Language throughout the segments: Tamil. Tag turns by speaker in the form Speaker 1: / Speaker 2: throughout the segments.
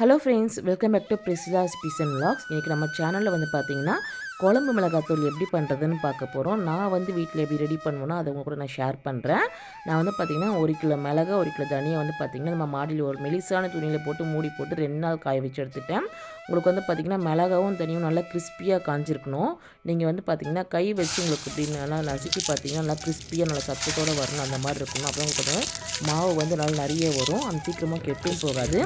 Speaker 1: Hello friends welcome back to Priscilla's பீசன் vlogs இன்றைக்கி நம்ம சேனலில் வந்து பார்த்தீங்கன்னா குழம்பு மிளகாத்தூள் எப்படி பண்ணுறதுன்னு பார்க்க போகிறோம் நான் வந்து வீட்டில் எப்படி ரெடி பண்ணுவேன்னா அதை உங்க கூட நான் ஷேர் பண்ணுறேன் நான் வந்து பார்த்திங்கன்னா ஒரு கிலோ மிளகா ஒரு கிலோ தனியாக வந்து பார்த்திங்கன்னா நம்ம மாடியில் ஒரு மெலிசான துணியில் போட்டு மூடி போட்டு ரெண்டு நாள் காய வச்சு எடுத்துட்டேன். உங்களுக்கு வந்து பார்த்திங்கன்னா மிளகாவும் தனியும் நல்லா கிறிஸ்பியாக காஞ்சிருக்கணும். நீங்கள் வந்து பார்த்திங்கன்னா கை வச்சு உங்களுக்கு இப்படி நல்லா நசுக்கி பார்த்தீங்கன்னா நல்லா கிறிஸ்பியாக நல்லா சத்தத்தோடு வரணும். அந்த மாதிரி இருக்கணும். அப்புறம் உங்களுக்கு மாவு வந்து நல்லா நிறைய வரும். அந்த சீக்கிரமாக கெட்டும் போகாது.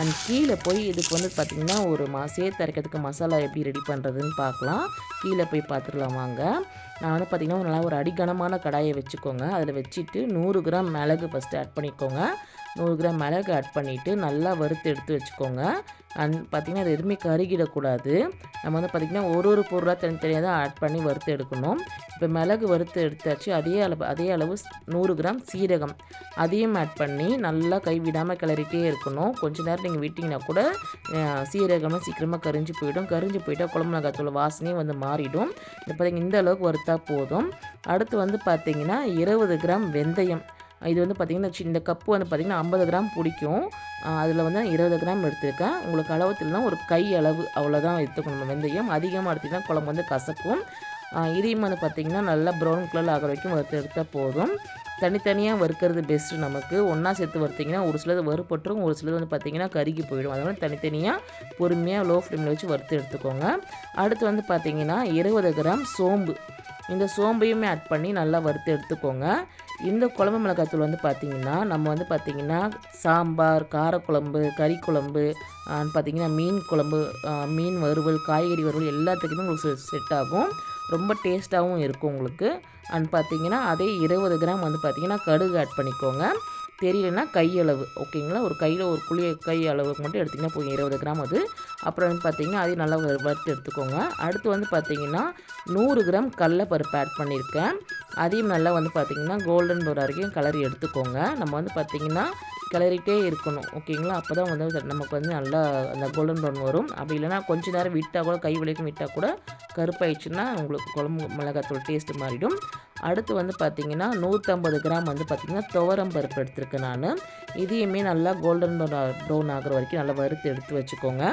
Speaker 1: அண்ட் கீழே போய் இதுக்கு வந்து பார்த்திங்கன்னா ஒரு மா சேர்த்து அரைக்கிறதுக்கு மசாலா எப்படி ரெடி பண்ணுறதுன்னு பார்க்கலாம். கீழே போய் பார்த்துக்கலாம் வாங்க. நான் வந்து பார்த்திங்கன்னா நல்லா ஒரு அடிகனமான கடாயை வச்சுக்கோங்க. அதில் வச்சுட்டு நூறு கிராம் மிளகு ஃபஸ்ட்டு ஆட் பண்ணிக்கோங்க. நூறு கிராம் மிளகு ஆட் பண்ணிவிட்டு நல்லா வறுத்து எடுத்து வச்சுக்கோங்க. அண்ட் பார்த்திங்கன்னா அது எதுவுமே கருகிடக்கூடாது. நம்ம வந்து பார்த்திங்கன்னா ஒரு ஒரு பொருளாக தனித்தனியாக தான் ஆட் பண்ணி வறுத்து எடுக்கணும். இப்போ மிளகு வறுத்து எடுத்தாச்சு. அதே அளவு அதே அளவு நூறு கிராம் சீரகம் அதையும் ஆட் பண்ணி நல்லா கைவிடாமல் கிளறிட்டே இருக்கணும். கொஞ்ச நேரம் நீங்கள் விட்டிங்கன்னா கூட சீரகமும் சீக்கிரமாக கரிஞ்சு போயிடும். கரிஞ்சு போயிட்டால் குழம்பு மிளகாத்தூள் வாசனையும் வந்து மாறிடும். இப்போ பார்த்திங்க இந்த அளவுக்கு வறுத்தா போதும். அடுத்து வந்து பார்த்திங்கன்னா இருபது கிராம் வெந்தயம். இது வந்து பார்த்திங்கன்னா இந்த கப்பு வந்து பார்த்திங்கன்னா ஐம்பது கிராம் பிடிக்கும். அதில் வந்து இருபது கிராம் எடுத்துருக்கேன். உங்களுக்கு அளவுத்துலனா ஒரு கை அளவு அவ்வளோதான் எடுத்துக்கணும். வெந்தயம் அதிகமாக எடுத்திங்கன்னா குழம்பு வந்து கசக்கும். இதையும் வந்து பார்த்திங்கன்னா நல்லா ப்ரௌன் கலர் ஆகிற வரைக்கும் வறுத்து எடுத்தால் போதும். தனித்தனியாக வறுக்கிறது பெஸ்ட்டு நமக்கு. ஒன்றா சேர்த்து வறுத்திங்கன்னா ஒரு சிலது வறுப்பட்டுரும் ஒரு சிலது வந்து பார்த்திங்கன்னா கருகி போயிடும். அதனால் தனித்தனியாக பொறுமையாக லோ ஃப்ளேமில் வச்சு வறுத்து எடுத்துக்கோங்க. அடுத்து வந்து பார்த்திங்கன்னா இருபது கிராம் சோம்பு. இந்த சோம்பையுமே ஆட் பண்ணி நல்லா வறுத்து எடுத்துக்கோங்க. இந்த குழம்பு மிளகாத்தூள் வந்து பார்த்திங்கன்னா நம்ம வந்து பார்த்திங்கன்னா சாம்பார் காரக்குழம்பு கறி குழம்பு பார்த்திங்கன்னா மீன் குழம்பு மீன் வறுவல் காய்கறி வறுவல் எல்லாத்துக்குமே உங்களுக்கு செட் ஆகும். ரொம்ப டேஸ்ட்டாகவும் இருக்கும் உங்களுக்கு. அண்ட் பார்த்திங்கன்னா அதே இருபது கிராம் வந்து பார்த்திங்கன்னா கடுகு ஆட் பண்ணிக்கோங்க. தெரியலனா கையளவு ஓகேங்களா? ஒரு கையில் ஒரு குழிய கை அளவுக்கு மட்டும் எடுத்திங்கன்னா போய் இருபது கிராம் அது. அப்புறம் வந்து பார்த்திங்கன்னா அதையும் நல்லா வறுத்து எடுத்துக்கோங்க. அடுத்து வந்து பார்த்திங்கன்னா நூறு கிராம் கடலப்பருப்பு ஆட் பண்ணியிருக்கேன். அதையும் நல்லா வந்து பார்த்திங்கன்னா கோல்டன் ப்ரௌன் வரைக்கும் கலர் எடுத்துக்கோங்க. நம்ம வந்து பார்த்திங்கன்னா கிளறிட்டே இருக்கணும். ஓகேங்களா? அப்போ தான் வந்து நமக்கு வந்து நல்லா அந்த கோல்டன் ப்ரௌன் வரும். அப்படி இல்லைனா கொஞ்சம் நேரம் விட்டால் கூட கை விலைக்கும் விட்டால் கூட கருப்பாயிடுச்சுன்னா உங்களுக்கு குழம்பு மிளகாத்தூள் டேஸ்ட்டு மாறிடும். அடுத்து வந்து பார்த்திங்கன்னா நூற்றம்பது கிராம் வந்து பார்த்திங்கன்னா துவரம் பருப்பு எடுத்துருக்கேன் நான். இதையுமே நல்லா கோல்டன் ப்ரௌன் ஆகிற வரைக்கும் நல்லா வறுத்து எடுத்து வச்சுக்கோங்க.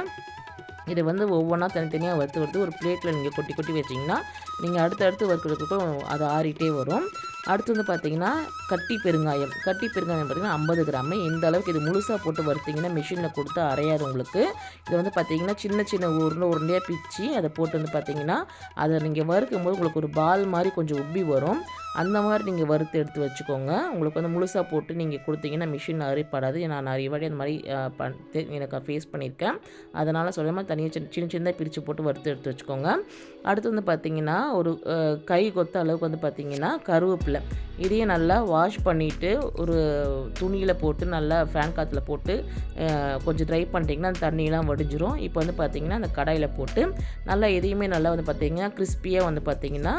Speaker 1: இதை வந்து ஒவ்வொன்றா தனித்தனியாக வறுத்து வறுத்து ஒரு பிளேட்டில் நீங்கள் கொட்டி கொட்டி வச்சிங்கன்னா நீங்கள் அடுத்து அடுத்து அது ஆறிட்டே வரும். அடுத்து வந்து பார்த்தீங்கன்னா கட்டி பெருங்காயம். கட்டி பெருங்காயம் பார்த்திங்கன்னா ஐம்பது கிராமு. இந்த அளவுக்கு இது முழுசாக போட்டு வறுத்திங்கன்னா மிஷினில் கொடுத்து அரையாது உங்களுக்கு. இது வந்து பார்த்திங்கன்னா சின்ன சின்ன உருண்டை உருண்டையாக பிச்சு அதை போட்டு வந்து பார்த்திங்கன்னா அதை நீங்கள் வறுக்கும் போது உங்களுக்கு ஒரு பால் மாதிரி கொஞ்சம் உப்பி வரும். அந்த மாதிரி நீங்கள் வறுத்து எடுத்து வச்சுக்கோங்க. உங்களுக்கு வந்து முழுசாக போட்டு நீங்கள் கொடுத்தீங்கன்னா மிஷின் அரைப்படாது. நான் நிறைய வாட்டி அந்த மாதிரி பண் எனக்கு ஃபேஸ் பண்ணியிருக்கேன். அதனால் சொல்லாமல் தனியாக சின்ன சின்ன சின்னதாக பிரித்து போட்டு வறுத்து எடுத்து வச்சுக்கோங்க. அடுத்து வந்து பார்த்திங்கன்னா ஒரு கை கொத்த அளவுக்கு வந்து பார்த்திங்கன்னா கருவேப்பிலை இதையும் நல்லா வாஷ் பண்ணிவிட்டு ஒரு துணியில் போட்டு நல்லா ஃபேன் காற்றுல போட்டு கொஞ்சம் ட்ரை பண்ணிட்டிங்கன்னா அந்த தண்ணியெலாம் வடிஞ்சிரும். இப்போ வந்து பார்த்திங்கன்னா அந்த கடாயில் போட்டு நல்லா எதையுமே நல்லா வந்து பார்த்திங்கன்னா கிறிஸ்பியாக வந்து பார்த்திங்கன்னா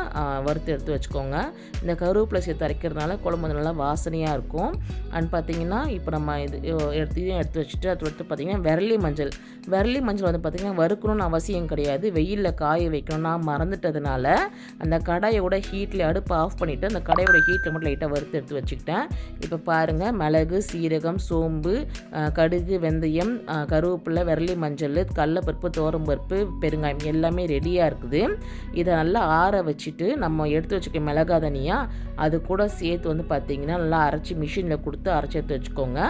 Speaker 1: வறுத்து எடுத்து வச்சுக்கோங்க. இந்த கருவேப்பிலை சேர்த்து அரைக்கிறதுனால குழம்பு நல்லா வாசனையாக இருக்கும். அண்ட் பார்த்திங்கன்னா இப்போ நம்ம இது எடுத்து எடுத்து வச்சுட்டு அது எடுத்து பார்த்திங்கன்னா விரலி மஞ்சள். விரலி மஞ்சள் வந்து பார்த்திங்கன்னா வறுக்கணும்னு அவசியம் கிடையாது. வெயிலில் காய வைக்கணும் நான் மறந்துட்டதுனால அந்த கடாயோட ஹீட்டில் அடுப்பு ஆஃப் பண்ணிவிட்டு அந்த கடாயோட ஹீட்டை மட்டும் லைட்டாக வறுத்து எடுத்து வச்சுக்கிட்டேன். இப்போ பாருங்கள் மிளகு சீரகம் சோம்பு கடுகு வெந்தயம் கருவேப்பிலை விரலி மஞ்சள் கடலப்பருப்பு பருப்பு பெருங்காயம் எல்லாமே ரெடியாக இருக்குது. இதை நல்லா ஆற வச்சுட்டு நம்ம எடுத்து வச்சுக்க மிளகா தனியாக அது கூட சேர்த்து வந்து பார்த்திங்கன்னா நல்லா அரைச்சி மிஷினில் கொடுத்து அரைச்சி எடுத்து வச்சுக்கோங்க.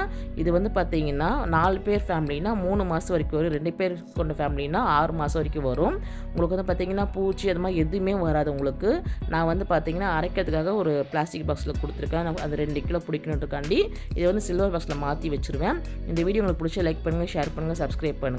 Speaker 1: இது வந்து பார்த்திங்கன்னா நாலு பேர் ஃபேமிலினா மூணு மாதம் வரைக்கும் வரும். ரெண்டு பேர் கொண்ட ஃபேமிலினா ஆறு மாதம் வரைக்கும் வரும். உங்களுக்கு வந்து பார்த்திங்கன்னா பூச்சி அது மாதிரி எதுவுமே வராது உங்களுக்கு. நான் வந்து பார்த்திங்கன்னா அரைக்கிறதுக்காக ஒரு பிளாஸ்டிக் பாக்ஸில் கொடுத்துருக்கேன். அது ரெண்டு கிலோ பிடிக்கணுன்றக்காண்டி இதை வந்து சில்வர் பாக்ஸில் மாற்றி வச்சுருவேன். இந்த வீடியோ உங்களுக்கு பிடிச்ச லைக் பண்ணுங்கள் ஷேர் பண்ணுங்கள் சப்ஸ்கிரைப் பண்ணுங்கள்